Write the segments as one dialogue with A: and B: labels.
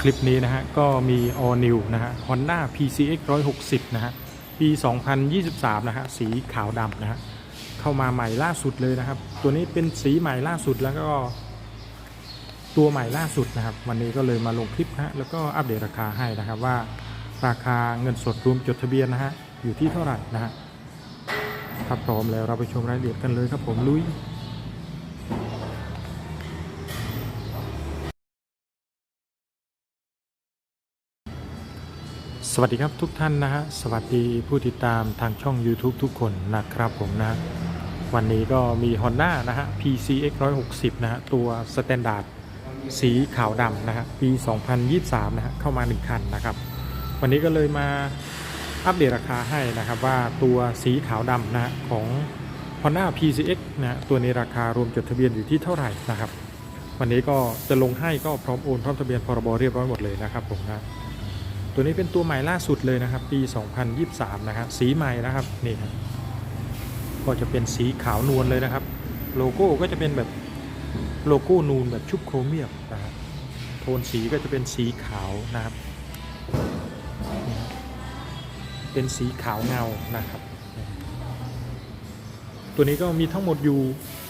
A: คลิปนี้นะฮะก็มี All New นะฮะ Honda PCX 160 นะฮะ ปี 2023 นะฮะ สีขาวดำนะฮะ เข้ามาใหม่ล่าสุดเลยนะครับ ตัวนี้เป็นสีใหม่ล่าสุดแล้วก็ ตัวใหม่ล่าสุดนะครับ วันนี้ก็เลยมาลงคลิปฮะแล้วก็อัปเดตราคาให้นะครับว่า ราคาเงินสดรวมจดทะเบียนนะฮะอยู่ที่เท่าไหร่นะฮะถ้าพร้อมแล้วเราไปชมรายละเอียดกันเลยครับผมลุย สวัสดีครับทุกท่านนะฮะสวัสดีผู้ติดตามทางช่อง YouTube ทุกคนนะครับผมนะ วันนี้ก็มี Honda นะฮะ PCX 160นะฮะตัวสแตนดาร์ดสีขาวดำนะฮะปี 2023 นะฮะเข้ามา 1 คันนะครับ วันนี้ก็เลยมาอัปเดตราคาให้นะครับว่าตัวสีขาวดำนะฮะของ Honda PCX นะฮะตัวนี้ราคารวมจดทะเบียนอยู่ที่เท่าไหร่นะครับ วันนี้ก็จะลงให้ก็พร้อมโอนพร้อมทะเบียนพรบเรียบร้อยหมดเลยนะครับผมนะ ตัวนี้เป็นตัวใหม่ล่าสุดเลยนะครับ ปี 2023 นะครับสีใหม่นะครับนี่ครับก็จะเป็นสีขาวนวลเลยนะครับ โลโก้ก็จะเป็นแบบโลโก้นูนแบบชุบโครเมียมนะครับโทนสีก็จะเป็นสีขาวนะครับนี่ครับเป็นสีขาวเงานะครับ ตัวนี้ก็มีทั้งหมดอยู่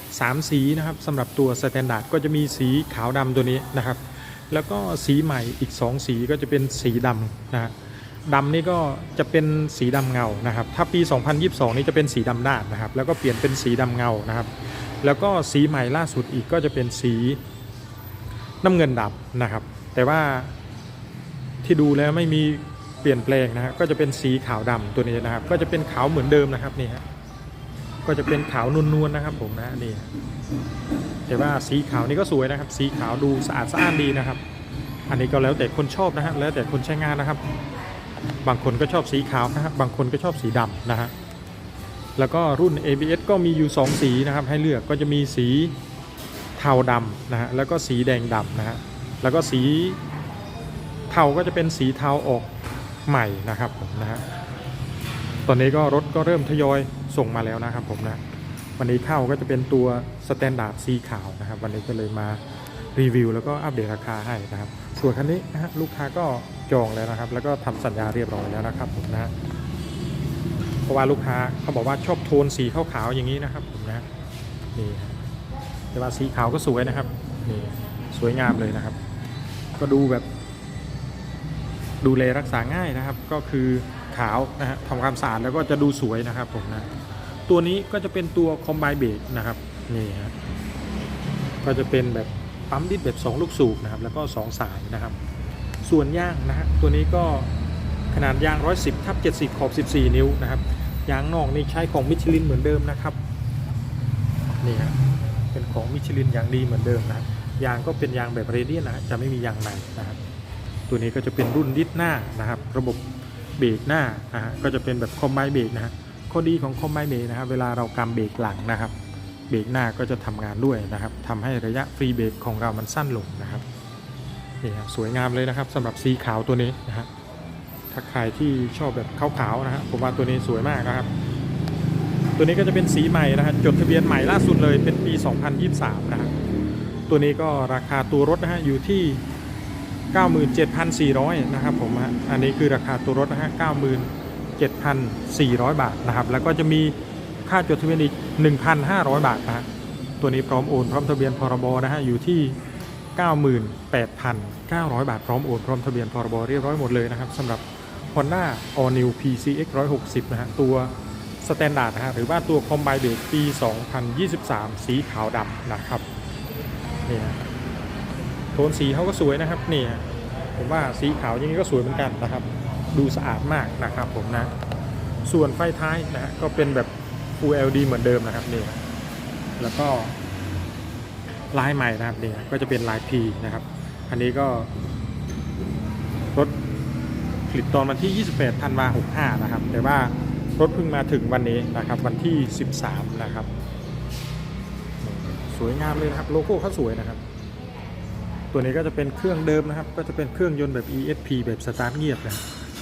A: 3 สีนะครับสำหรับตัวสแตนดาร์ดก็จะมีสีขาวดำตัวนี้นะครับ แล้วก็สีใหม่อีก 2 สีก็จะเป็นสีดำนะฮะดำนี่ก็จะเป็นสีดำเงานะครับ ถ้าปี 2022 นี่จะเป็นสีดำด้านนะครับ แล้วก็เปลี่ยนเป็นสีดำเงานะครับ แล้วก็สีใหม่ล่าสุดอีกก็จะเป็นสีน้ำเงินดำนะครับ แต่ว่าที่ดูแล้วไม่มีเปลี่ยนแปลงนะฮะก็จะเป็นสีขาวดำตัวนี้นะครับ ก็จะเป็นขาวเหมือนเดิมนะครับนี่ฮะก็จะเป็นขาวนวลๆนะครับผมนะนี่ แต่ว่าสีขาวนี่ก็สวยนะครับ สีขาวดูสะอาดสะอ้านดีนะครับ อันนี้ก็แล้วแต่คนชอบนะฮะแล้วแต่คนใช้งานนะครับ บางคนก็ชอบสีขาวนะครับบางคนก็ชอบสีดำนะฮะแล้วก็รุ่น ABS ก็มีอยู่ 2 สีนะครับ ให้เลือกก็จะมีสีเทาดำนะฮะแล้วก็สีแดงดำนะฮะแล้วก็สีเทาก็จะเป็นสีเทาออกใหม่นะครับผมนะฮะตอนนี้ก็รถก็เริ่มทยอยส่งมาแล้วนะครับผมนะ วันนี้เข้าก็จะเป็นตัวสแตนดาร์ดสีขาวนะครับ วันนี้ก็เลยมารีวิว แล้วก็อัปเดตราคาให้นะครับ ส่วนคันนี้นะฮะลูกค้าก็จองแล้วนะครับ แล้วก็ทำสัญญาเรียบร้อยแล้วนะครับผมนะเพราะว่าลูกค้าเขาบอกว่าชอบโทนสีขาวๆอย่างนี้นะครับผมนะนี่แต่ว่าสีขาวก็สวยนะครับนี่สวยงามเลยนะครับ ก็ดูแบบ ดูแลรักษาง่ายนะครับ ก็คือขาวนะฮะทำความสะอาดแล้วก็จะดูสวยนะครับผมนะ ตัวนี้ก็จะเป็นตัวคอมไบเบรกนะครับนี่ฮะก็จะเป็นแบบปั๊มดิสแบบ 2 ลูกสูบนะครับแล้วก็ 2 สายนะครับ ส่วนย่างนะฮะตัวนี้ก็ขนาดยาง 110ทับ70 ขอบ 14 นิ้วนะครับยางนอกนี่ใช้ของมิชลินเหมือนเดิมนะครับนี่ฮะเป็นของมิชลินอย่างดีเหมือนเดิมนะยางก็เป็นยางแบบเรเดียนนะฮะจะไม่มียางในนะครับตัวนี้ก็จะเป็นรุ่นดิสหน้านะครับ ระบบเบรกหน้านะฮะก็จะเป็นแบบคอมไบเบรกนะฮะ ข้อดีของคอมไบเบรกนะครับเวลาเรากำเบรกหลังนะครับ เบรกหน้าก็จะทำงานด้วยนะครับทำให้ระยะฟรีเบรกของเรามันสั้นลงนะครับนี่ฮะสวยงามเลยนะครับสำหรับสีขาวตัวนี้นะฮะถ้าใครที่ชอบแบบขาวๆนะฮะผมว่าตัวนี้สวยมากนะครับ ตัวนี้ก็จะเป็นสีใหม่นะฮะจดทะเบียนใหม่ล่าสุดเลยเป็นปี 2023 นะฮะตัวนี้ก็ราคาตัวรถนะฮะอยู่ที่ 97,400 นะครับผมฮะอันนี้คือราคาตัวรถนะฮะ90,000 7,400 บาทนะครับ แล้วก็จะมีค่าจดทะเบียนอีก 1,500 บาทนะฮะตัวนี้พร้อมโอนพร้อมทะเบียนพรบนะฮะอยู่ที่ 98,900 บาท พร้อมโอนพร้อมทะเบียนพรบเรียบร้อยหมดเลยนะครับสำหรับ Honda All New PCX 160นะฮะตัวสแตนดาร์ดนะฮะหรือว่าตัวคอมไบเบรกปี 2023 สีขาวดำนะครับนี่ฮะโทนสีเขาก็สวยนะครับนี่ฮะผมว่าสีขาวอย่างนี้ก็สวยเหมือนกันนะครับ ดูสะอาดมากนะครับผมนะ ส่วนไฟท้ายนะฮะก็เป็นแบบ Full LED เหมือนเดิมนะครับนี่แล้วก็ลายใหม่นะครับนี่ก็จะเป็นลาย P นะครับ อันนี้ก็รถผลิตตอนวันที่ 28ธันวา65 นะครับ แต่ว่ารถเพิ่งมาถึงวันนี้นะครับวันที่ 13 นะครับ สวยงามเลยนะครับโลโก้เขาสวยนะครับ ตัวนี้ก็จะเป็นเครื่องเดิมนะครับ ก็จะเป็นเครื่องยนต์แบบ ESP แบบสตาร์ทเงียบนะ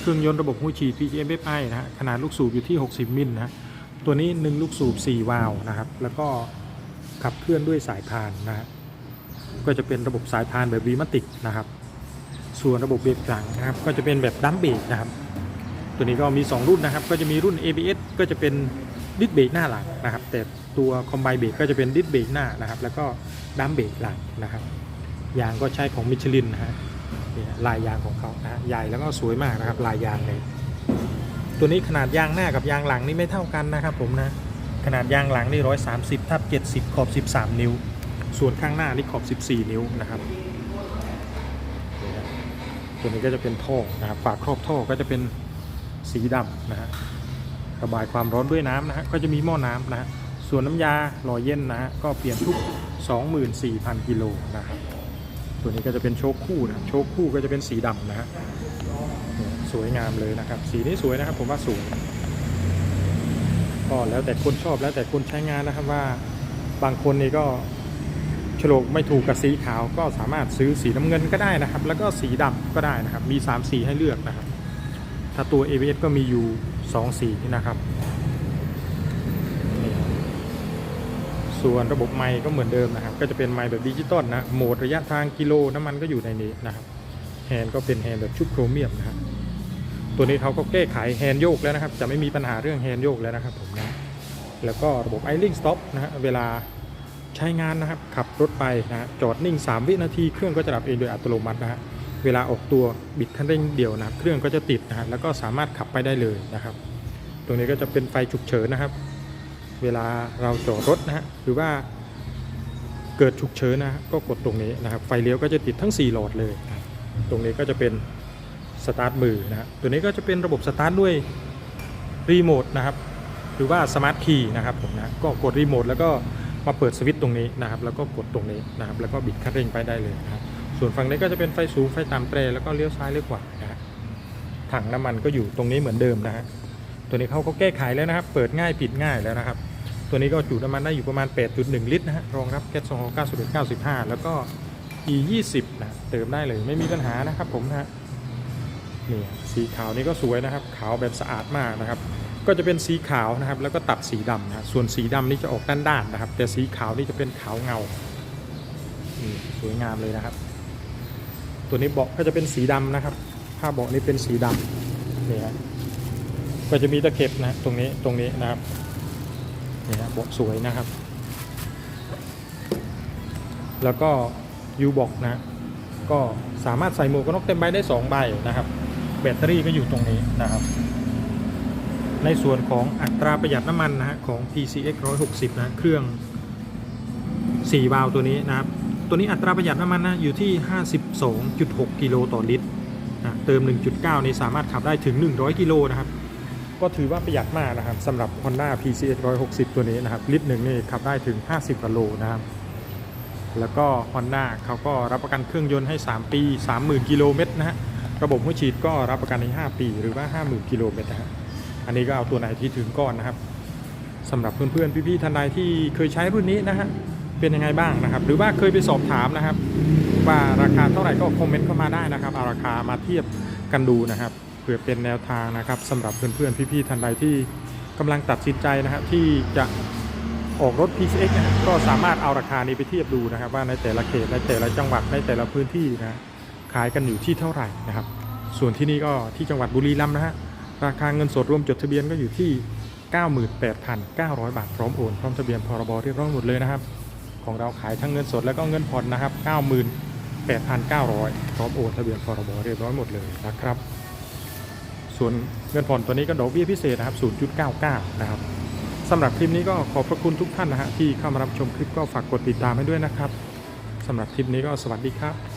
A: เครื่องยนต์ระบบหัวฉีด PGM FI นะฮะขนาดลูกสูบอยู่ที่ 60 มิลนะฮะตัวนี้ 1 ลูกสูบ 4 วาล์วนะครับ แล้วก็ขับเคลื่อนด้วยสายพานนะฮะก็จะเป็นระบบสายพานแบบวีมาติกนะครับ ส่วนระบบเบรกหลังนะครับ ก็จะเป็นแบบดัมเบรกนะครับ ตัวนี้ก็มี 2 รุ่นนะครับ ก็จะมีรุ่น ABS ก็จะเป็นดิสเบรกหน้าหลังนะครับ แต่ตัวคอมไบเบรกก็จะเป็นดิสเบรกหน้านะครับ แล้วก็ดัมเบรกหลังนะครับ ยางก็ใช้ของมิชลินนะฮะ นี่ลายยางของเขานะฮะใหญ่แล้วก็สวยมากนะครับลายยางเลยตัวนี้ขนาดยางหน้ากับยางหลังนี่ไม่เท่ากันนะครับผมนะขนาดยางหลังนี่130ทับ70ขอบ13นิ้ว ส่วนข้างหน้านี่ขอบ14นิ้วนะครับตัวนี้ก็จะเป็นท่อนะครับฝาครอบท่อก็จะเป็นสีดำนะฮะระบายความร้อนด้วยน้ำนะฮะก็จะมีหม้อน้ำนะฮะส่วนน้ำยาหล่อเย็นนะฮะก็เปลี่ยนทุก 24,000 กิโลนะครับ ตัวนี้ก็จะเป็นโชคคู่นะโชคคู่ก็จะเป็นสีดำนะฮะสวยงามเลยนะครับ สีนี้สวยนะครับผมว่าสวยก็แล้วแต่คนชอบแล้วแต่คนใช้งานนะครับว่าบางคนนี่ก็โฉลกไม่ถูกกับสีขาวก็สามารถซื้อสีน้ำเงินก็ได้นะครับ แล้วก็สีดำก็ได้นะครับ มี 3 สีให้เลือกนะครับ ถ้าตัว ABS ก็มีอยู่ 2 สีนะครับ ส่วนระบบไมค์ก็เหมือนเดิมนะครับ ก็จะเป็นไมค์แบบดิจิตอลนะ โหมดระยะทางกิโลน้ำมันก็อยู่ในนี้นะครับแฮนด์ก็เป็นแฮนด์แบบชุดโครเมียมนะครับตัวนี้เขาก็แก้ไขแฮนด์โยกแล้วนะครับ จะไม่มีปัญหาเรื่องแฮนด์โยกแล้วนะครับผมนะแล้วก็ระบบ idling stop นะฮะเวลาใช้งานนะครับ ขับรถไปนะฮะจอดนิ่ง 3 วินาทีเครื่องก็จะดับเองโดยอัตโนมัตินะฮะเวลาออกตัวบิดคันเร่งเดี่ยวนะเครื่องก็จะติดนะฮะแล้วก็สามารถขับไปได้เลยนะครับ ตรงนี้ก็จะเป็นไฟฉุกเฉินนะครับ เวลาเราจอดรถนะฮะหรือว่าเกิดฉุกเฉินนะฮะก็กดตรงนี้นะครับ ไฟเลี้ยวก็จะติดทั้ง 4 หลอดเลย ตรงนี้ก็จะเป็นสตาร์ทมือนะฮะตัวนี้ก็จะเป็นระบบสตาร์ทด้วยรีโมทนะครับ หรือว่าสมาร์ทคีย์นะครับผมนะก็กดรีโมทแล้วก็มาเปิดสวิตช์ตรงนี้นะครับ แล้วก็กดตรงนี้นะครับ แล้วก็บิดคันเร่งไปได้เลยนะครับ ส่วนฝั่งนี้ก็จะเป็นไฟสูงไฟต่ำเตรแล้วก็เลี้ยวซ้ายเลี้ยวขวานะฮะถังน้ำมันก็อยู่ตรงนี้เหมือนเดิมนะฮะตัวนี้เขาก็แก้ไขแล้วนะครับ เปิดง่ายปิดง่ายแล้วนะครับ ตัวนี้ก็จุน้ำมันได้อยู่ประมาณ 8.1 ลิตรนะฮะ รองรับแก๊ส2 9 1 95 แล้วก็ E 20นะ เติมได้เลยไม่มีปัญหานะครับผมนะฮะ นี่สีขาวนี่ก็สวยนะครับ ขาวแบบสะอาดมากนะครับ ก็จะเป็นสีขาวนะครับ แล้วก็ตัดสีดำนะ ส่วนสีดำนี่จะออกด้านๆนะครับ แต่สีขาวนี่จะเป็นขาวเงา นี่สวยงามเลยนะครับ ตัวนี้เบาะก็จะเป็นสีดำนะครับ ผ้าเบาะนี่เป็นสีดำนี่ฮะก็จะมีตะเข็บนะตรงนี้ตรงนี้นะครับ นี่ฮะเบาะสวยนะครับ แล้วก็ยูบอกนะ ก็สามารถใส่หมวกกันน็อกเต็มใบได้ 2 ใบนะครับ แบตเตอรี่ก็อยู่ตรงนี้นะครับ ในส่วนของอัตราประหยัดน้ำมันนะฮะของ PCX 160 นะเครื่อง 4 วาล์วตัวนี้นะครับ ตัวนี้อัตราประหยัดน้ำมันนะอยู่ที่ 52.6 กิโลต่อลิตรนะเติม 1.9 นี่สามารถขับได้ถึง 100 กิโลนะครับ ก็ถือว่าประหยัดมากนะครับสำหรับ Honda PCX 160 ตัวนี้นะครับ ลิตรหนึ่งนี่ขับได้ถึง 50กิโลนะครับ แล้วก็ Honda เขาก็รับประกันเครื่องยนต์ให้ 3 ปี 30,000 กิโลเมตรนะฮะ ระบบหัวฉีดก็รับประกันใน5ปี หรือว่า 50,000 กิโลเมตรนะฮะ อันนี้ก็เอาตัวไหนที่ถึงก่อนนะครับสำหรับเพื่อนๆพี่ๆท่านใดที่เคยใช้รุ่นนี้นะฮะ เป็นยังไงบ้างนะครับ หรือว่าเคยไปสอบถามนะครับ ว่าราคาเท่าไหร่ก็คอมเมนต์เข้ามาได้นะครับ เอาราคามาเทียบกันดูนะครับ เพื่อเป็นแนวทางนะครับสำหรับเพื่อนๆพี่ๆท่านใดที่กำลังตัดสินใจนะครับที่จะออกรถ PCX นะฮะก็สามารถเอาราคานี้ไปเทียบดูนะครับ ว่าในแต่ละเขตในแต่ละจังหวัดในแต่ละพื้นที่นะขายกันอยู่ที่เท่าไหร่นะครับ ส่วนที่นี่ก็ที่จังหวัดบุรีรัมย์นะฮะราคาเงินสดรวมจดทะเบียนก็อยู่ที่ 98,900 บาทพร้อมโอนพร้อมทะเบียนพรบเรียบร้อยหมดเลยนะครับ ของเราขายทั้งเงินสดแล้วก็เงินผ่อนนะครับ 98,900 พร้อมโอนทะเบียนพรบเรียบร้อยหมดเลยนะครับ ส่วนเงินผ่อนตัวนี้ก็ดอกเบี้ยพิเศษนะครับ 0.99 นะครับสำหรับคลิปนี้ก็ขอบพระคุณทุกท่านนะฮะที่เข้ามารับชมคลิปก็ฝากกดติดตามให้ด้วยนะครับสำหรับคลิปนี้ก็สวัสดีครับ